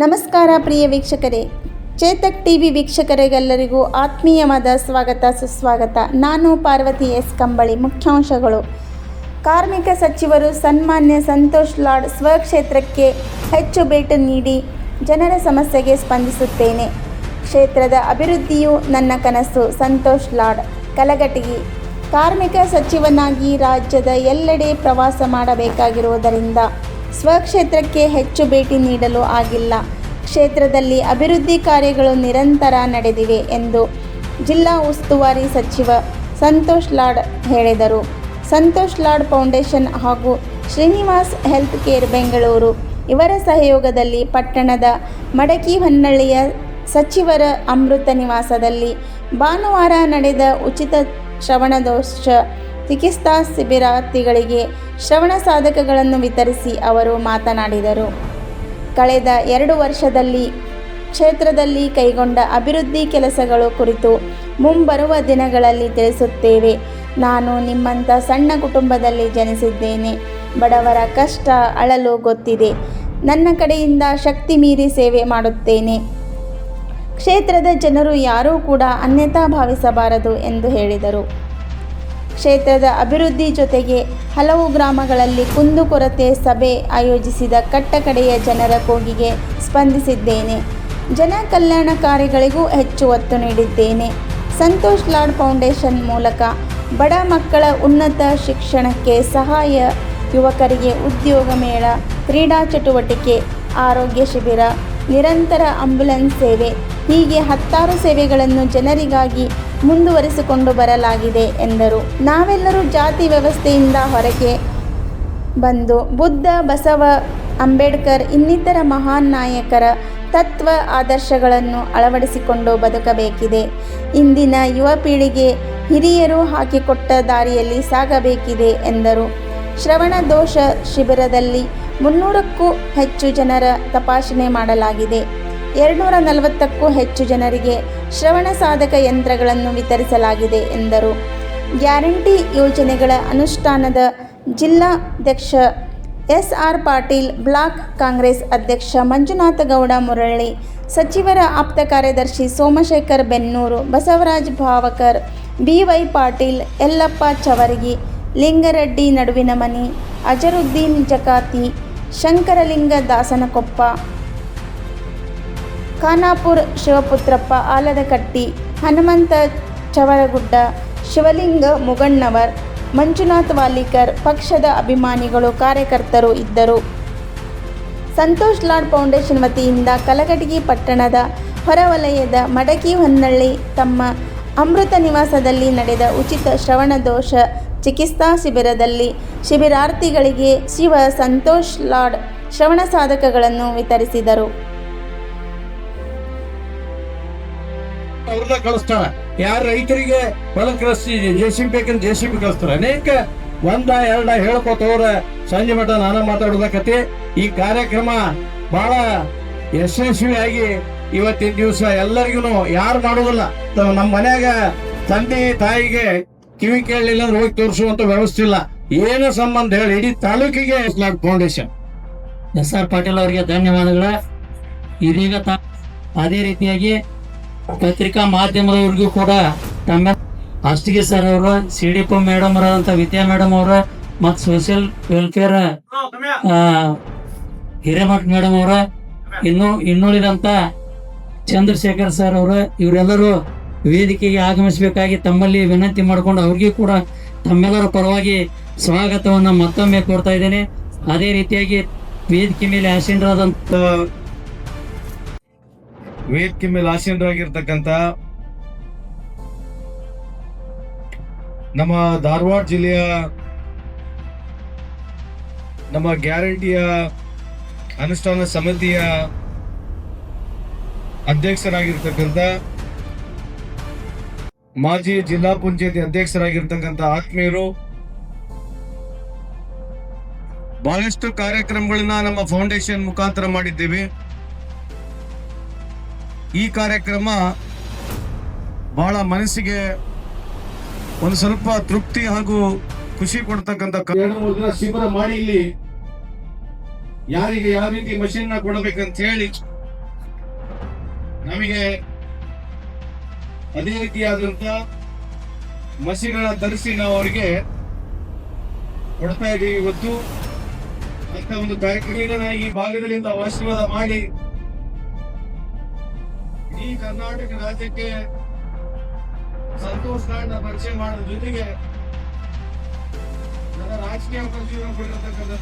ನಮಸ್ಕಾರ ಪ್ರಿಯ ವೀಕ್ಷಕರೇ. Chetak T V ವೀಕ್ಷಕರಿಗೆಲ್ಲರಿಗೂ ಆತ್ಮೀಯವಾದ ಸ್ವಾಗತ, ಸುಸ್ವಾಗತ. ನಾನು ಪಾರ್ವತಿ ಎಸ್. ಕಂಬಳಿ, ಮುಖ್ಯಾಂಶಗಳು. ಕಾರ್ಮಿಕ ಸಚಿವರು ಸನ್ಮಾನ್ಯ ಸಂತೋಷ್ ಲಾಡ್ ಸ್ವಕ್ಷೇತ್ರಕ್ಕೆ ಹೆಚ್ಚು ಭೇಟಿ ನೀಡಿ ಜನರ ಸಮಸ್ಯೆಗೆ ಸ್ಪಂದಿಸುತ್ತೇನೆ. ಕ್ಷೇತ್ರದ ಅಭಿವೃದ್ಧಿಯು ನನ್ನ ಕನಸು, ಸಂತೋಷ್ ಲಾಡ್. ಕಲಘಟಗಿ. ಕಾರ್ಮಿಕ ಸಚಿವನಾಗಿ ರಾಜ್ಯದ ಎಲ್ಲೆಡೆ ಪ್ರವಾಸ ಮಾಡಬೇಕಾಗಿರುವುದರಿಂದ ಸ್ವಕ್ಷೇತ್ರಕ್ಕೆ ಹೆಚ್ಚು ಭೇಟಿ ನೀಡಲು ಆಗಿಲ್ಲ. ಕ್ಷೇತ್ರದಲ್ಲಿ ಅಭಿವೃದ್ಧಿ ಕಾರ್ಯಗಳು ನಿರಂತರ ನಡೆದಿವೆ ಎಂದು ಜಿಲ್ಲಾ ಉಸ್ತುವಾರಿ ಸಚಿವ ಸಂತೋಷ್ ಲಾಡ್ ಹೇಳಿದರು. ಸಂತೋಷ್ ಲಾಡ್ ಫೌಂಡೇಶನ್ ಹಾಗೂ ಶ್ರೀನಿವಾಸ್ ಹೆಲ್ತ್ ಕೇರ್ ಬೆಂಗಳೂರು ಇವರ ಸಹಯೋಗದಲ್ಲಿ ಪಟ್ಟಣದ ಮಡಕಿ ಹೊನ್ನಳ್ಳಿಯ ಸಚಿವರ ಅಮೃತ ನಿವಾಸದಲ್ಲಿ ಭಾನುವಾರ ನಡೆದ ಉಚಿತ ಶ್ರವಣದೋಷ ಚಿಕಿತ್ಸಾ ಶಿಬಿರಾರ್ಥಿಗಳಿಗೆ ಶ್ರವಣ ಸಾಧಕಗಳನ್ನು ವಿತರಿಸಿ ಅವರು ಮಾತನಾಡಿದರು. ಕಳೆದ ಎರಡು ವರ್ಷದಲ್ಲಿ ಕ್ಷೇತ್ರದಲ್ಲಿ ಕೈಗೊಂಡ ಅಭಿವೃದ್ಧಿ ಕೆಲಸಗಳು ಕುರಿತು ಮುಂಬರುವ ದಿನಗಳಲ್ಲಿ ತಿಳಿಸುತ್ತೇವೆ. ನಾನು ನಿಮ್ಮಂಥ ಸಣ್ಣ ಕುಟುಂಬದಲ್ಲಿ ಜನಿಸಿದ್ದೇನೆ. ಬಡವರ ಕಷ್ಟ ಅಳಲು ಗೊತ್ತಿದೆ. ನನ್ನ ಕಡೆಯಿಂದ ಶಕ್ತಿ ಮೀರಿ ಸೇವೆ ಮಾಡುತ್ತೇನೆ. ಕ್ಷೇತ್ರದ ಜನರು ಯಾರೂ ಕೂಡ ಅನ್ಯತಾ ಭಾವಿಸಬಾರದು ಎಂದು ಹೇಳಿದರು. ಕ್ಷೇತ್ರದ ಅಭಿವೃದ್ಧಿ ಜೊತೆಗೆ ಹಲವು ಗ್ರಾಮಗಳಲ್ಲಿ ಕುಂದುಕೊರತೆ ಸಭೆ ಆಯೋಜಿಸಿದ ಕಟ್ಟಕಡೆಯ ಜನರ ಕೂಗಿಗೆ ಸ್ಪಂದಿಸಿದ್ದೇನೆ. ಜನ ಕಲ್ಯಾಣ ಕಾರ್ಯಗಳಿಗೂ ಹೆಚ್ಚು ಒತ್ತು ನೀಡಿದ್ದೇನೆ. ಸಂತೋಷ್ ಲಾಡ್ ಫೌಂಡೇಶನ್ ಮೂಲಕ ಬಡ ಮಕ್ಕಳ ಉನ್ನತ ಶಿಕ್ಷಣಕ್ಕೆ ಸಹಾಯ, ಯುವಕರಿಗೆ ಉದ್ಯೋಗ ಮೇಳ, ಕ್ರೀಡಾ ಚಟುವಟಿಕೆ, ಆರೋಗ್ಯ ಶಿಬಿರ, ನಿರಂತರ ಆಂಬ್ಯುಲೆನ್ಸ್ ಸೇವೆ, ಹೀಗೆ ಹತ್ತಾರು ಸೇವೆಗಳನ್ನು ಜನರಿಗಾಗಿ ಮುಂದುವರಿಸಿಕೊಂಡು ಬರಲಾಗಿದೆ ಎಂದರು. ನಾವೆಲ್ಲರೂ ಜಾತಿ ವ್ಯವಸ್ಥೆಯಿಂದ ಹೊರಗೆ ಬಂದು ಬುದ್ಧ, ಬಸವ, ಅಂಬೇಡ್ಕರ್ ಇನ್ನಿತರ ಮಹಾನ್ ನಾಯಕರ ತತ್ವ, ಆದರ್ಶಗಳನ್ನು ಅಳವಡಿಸಿಕೊಂಡು ಬದುಕಬೇಕಿದೆ. ಇಂದಿನ ಯುವ ಪೀಳಿಗೆ ಹಿರಿಯರು ಹಾಕಿಕೊಟ್ಟ ದಾರಿಯಲ್ಲಿ ಸಾಗಬೇಕಿದೆ ಎಂದರು. ಶ್ರವಣ ದೋಷ ಶಿಬಿರದಲ್ಲಿ ಮುನ್ನೂರಕ್ಕೂ ಹೆಚ್ಚು ಜನರ ತಪಾಸಣೆ ಮಾಡಲಾಗಿದೆ. ಎರಡುನೂರ ನಲವತ್ತಕ್ಕೂ ಹೆಚ್ಚು ಜನರಿಗೆ ಶ್ರವಣ ಸಾಧಕ ಯಂತ್ರಗಳನ್ನು ವಿತರಿಸಲಾಗಿದೆ ಎಂದರು. ಗ್ಯಾರಂಟಿ ಯೋಜನೆಗಳ ಅನುಷ್ಠಾನದ ಜಿಲ್ಲಾಧ್ಯಕ್ಷ S R Patil, block Congress ಅಧ್ಯಕ್ಷ ಮಂಜುನಾಥ ಗೌಡ ಮುರಳಿ, ಸಚಿವರ ಆಪ್ತ ಕಾರ್ಯದರ್ಶಿ ಸೋಮಶೇಖರ್ ಬೆನ್ನೂರು, ಬಸವರಾಜ್ ಭಾವಕರ್, ಬಿ ವೈ ಪಾಟೀಲ್, ಯಲ್ಲಪ್ಪ ಚವರಗಿ, ಲಿಂಗರೆಡ್ಡಿ ನಡುವಿನ ಮನಿ, ಅಜರುದ್ದೀನ್ ಜಕಾತಿ, ಶಂಕರಲಿಂಗ ದಾಸನಕೊಪ್ಪ ಖಾನಾಪುರ್ ಶಿವಪುತ್ರಪ್ಪ ಆಲದಕಟ್ಟಿ, ಹನುಮಂತ ಚವರಗುಡ್ಡ ಶಿವಲಿಂಗ ಮುಗಣ್ಣವರ್, ಮಂಜುನಾಥ್ ವಾಲಿಕರ್ ಪಕ್ಷದ ಅಭಿಮಾನಿಗಳು ಕಾರ್ಯಕರ್ತರು ಇದ್ದರು. ಸಂತೋಷ್ ಲಾಡ್ ಫೌಂಡೇಶನ್ ವತಿಯಿಂದ ಕಲಗಡಿಗಿ ಪಟ್ಟಣದ ಹೊರವಲಯದ ಮಡಕಿ ಹೊನ್ನಳ್ಳಿ ತಮ್ಮ ಅಮೃತ ನಿವಾಸದಲ್ಲಿ ನಡೆದ ಉಚಿತ ಶ್ರವಣದೋಷ ಚಿಕಿತ್ಸಾ ಶಿಬಿರದಲ್ಲಿ ಶಿಬಿರಾರ್ಥಿಗಳಿಗೆ ಶಿವ ಸಂತೋಷ್ ಲಾಡ್ ಶ್ರವಣ ಸಾಧಕಗಳನ್ನು ವಿತರಿಸಿದರು. ಅವ್ರನ್ನ ಕಳಿಸ್ತಾರ ಯಾರ ರೈತರಿಗೆ ಹೊಲ ಕಳಿಸಿ ಜೆ ಬೇಕಂದ್ರೆ ಬಿ ಕಳಿಸ್ತಾರೆ. ಅನೇಕ ಒಂದ, ಎರಡ ಹೇಳ್ಕೊತವ್ರ. ಸಂಜೆ ಮಠ ನಾನ ಮಾತಾಡೋದಕತಿ ಈ ಕಾರ್ಯಕ್ರಮ ಬಹಳ ಯಶಸ್ವಿಯಾಗಿ ಇವತ್ತಿನ ದಿವಸ ಎಲ್ಲರಿಗೂ ಯಾರು ಮಾಡೋದಿಲ್ಲ. ನಮ್ಮ ಮನ್ಯಾಗ ತಂದೆ, ತಾಯಿಗೆ ಕಿವಿ ಕೇಳಲಿಲ್ಲ ಅಂದ್ರೆ ಹೋಗಿ ತೋರಿಸುವಂತ ವ್ಯವಸ್ಥೆ ಇಲ್ಲ. ಏನು ಸಂಬಂಧ ಹೇಳಿ, ಇಡೀ ತಾಲೂಕಿಗೆ ಫೌಂಡೇಶನ್ ಎಸ್ ಆರ್ ಪಾಟೀಲ್ ಅವರಿಗೆ ಧನ್ಯವಾದಗಳ. ಇದೀಗ ಅದೇ ರೀತಿಯಾಗಿ ಪತ್ರಿಕಾ ಮಾಧ್ಯಮದವ್ರಿಗೂ ಕೂಡ ತಮ್ಮ ಅಷ್ಟಿಗೆ ಸರ್ ಅವರು, ಸಿ ಡಿ ಪಿ ಮೇಡಮ್ ಅವರಂತ ವಿದ್ಯಾ ಮೇಡಮ್ ಅವರ ಮತ್ತು ಸೋಷಿಯಲ್ ವೆಲ್ಫೇರ್ ಹಿರೇಮಠ್ ಮೇಡಮ್ ಅವರ, ಇನ್ನು ಇನ್ನುಳಿದಂತ ಚಂದ್ರಶೇಖರ್ ಸರ್ ಅವರು, ಇವರೆಲ್ಲರೂ ವೇದಿಕೆಗೆ ಆಗಮಿಸಬೇಕಾಗಿ ತಮ್ಮಲ್ಲಿ ವಿನಂತಿ ಮಾಡಿಕೊಂಡು ಅವ್ರಿಗೂ ಕೂಡ ತಮ್ಮೆಲ್ಲರ ಪರವಾಗಿ ಸ್ವಾಗತವನ್ನು ಮತ್ತೊಮ್ಮೆ ಕೋರ್ತಾ ಇದ್ದೇನೆ. ಅದೇ ರೀತಿಯಾಗಿ ವೇದಿಕೆ ಮೇಲೆ ಆಸೀನರಾದಂತ ವೇದಿಕೆ ಮೇಲೆ ಆಸೀನರಾಗಿರ್ತಕ್ಕಂಥ ನಮ್ಮ ಧಾರವಾಡ ಜಿಲ್ಲೆಯ ನಮ್ಮ ಗ್ಯಾರಂಟಿಯ ಅನುಷ್ಠಾನ ಸಮಿತಿಯ ಅಧ್ಯಕ್ಷರಾಗಿರ್ತಕ್ಕಂಥ, ಮಾಜಿ ಜಿಲ್ಲಾ ಪಂಚಾಯತಿ ಅಧ್ಯಕ್ಷರಾಗಿರ್ತಕ್ಕಂಥ ಆತ್ಮೀಯರು, ಬಹಳಷ್ಟು ಕಾರ್ಯಕ್ರಮಗಳನ್ನ ನಮ್ಮ ಫೌಂಡೇಶನ್ ಮುಖಾಂತರ ಮಾಡಿದ್ದೇವೆ. ಈ ಕಾರ್ಯಕ್ರಮ ಬಹಳ ಮನಸ್ಸಿಗೆ ಒಂದು ಸ್ವಲ್ಪ ತೃಪ್ತಿ ಹಾಗೂ ಖುಷಿ ಕೊಡ್ತಕ್ಕಂಥ ಎರಡು, ಮೂರು ಶಿಬಿರ ಮಾಡಿ ಇಲ್ಲಿ. ಯಾರಿಗೆ ಯಾವ ರೀತಿ ಮಷಿನ್ನ ಕೊಡಬೇಕಂತ ಹೇಳಿ ನಮಗೆ ಅದೇ ರೀತಿಯಾದಂತ ಮಸಿಗಳ ತರಿಸಿ ನಾವು ಅವರಿಗೆ ಕೊಡ್ತಾ ಇದ್ದೀವಿ ಇವತ್ತು. ಅಂತ ಒಂದು ಕಾರ್ಯಕ್ರಮ. ಈ ಭಾಗದಲ್ಲಿಂದ ಆಶೀರ್ವಾದ ಮಾಡಿ. ಈ ಕರ್ನಾಟಕ ರಾಜ್ಯಕ್ಕೆ ಸಂತೋಷ್ ಪರಿಚಯ ಮಾಡೋದ್ರ ಜೊತೆಗೆ ನನ್ನ ರಾಜಕೀಯ ಪರಿಚಯ ಕೊಟ್ಟಿರ್ತಕ್ಕಂಥ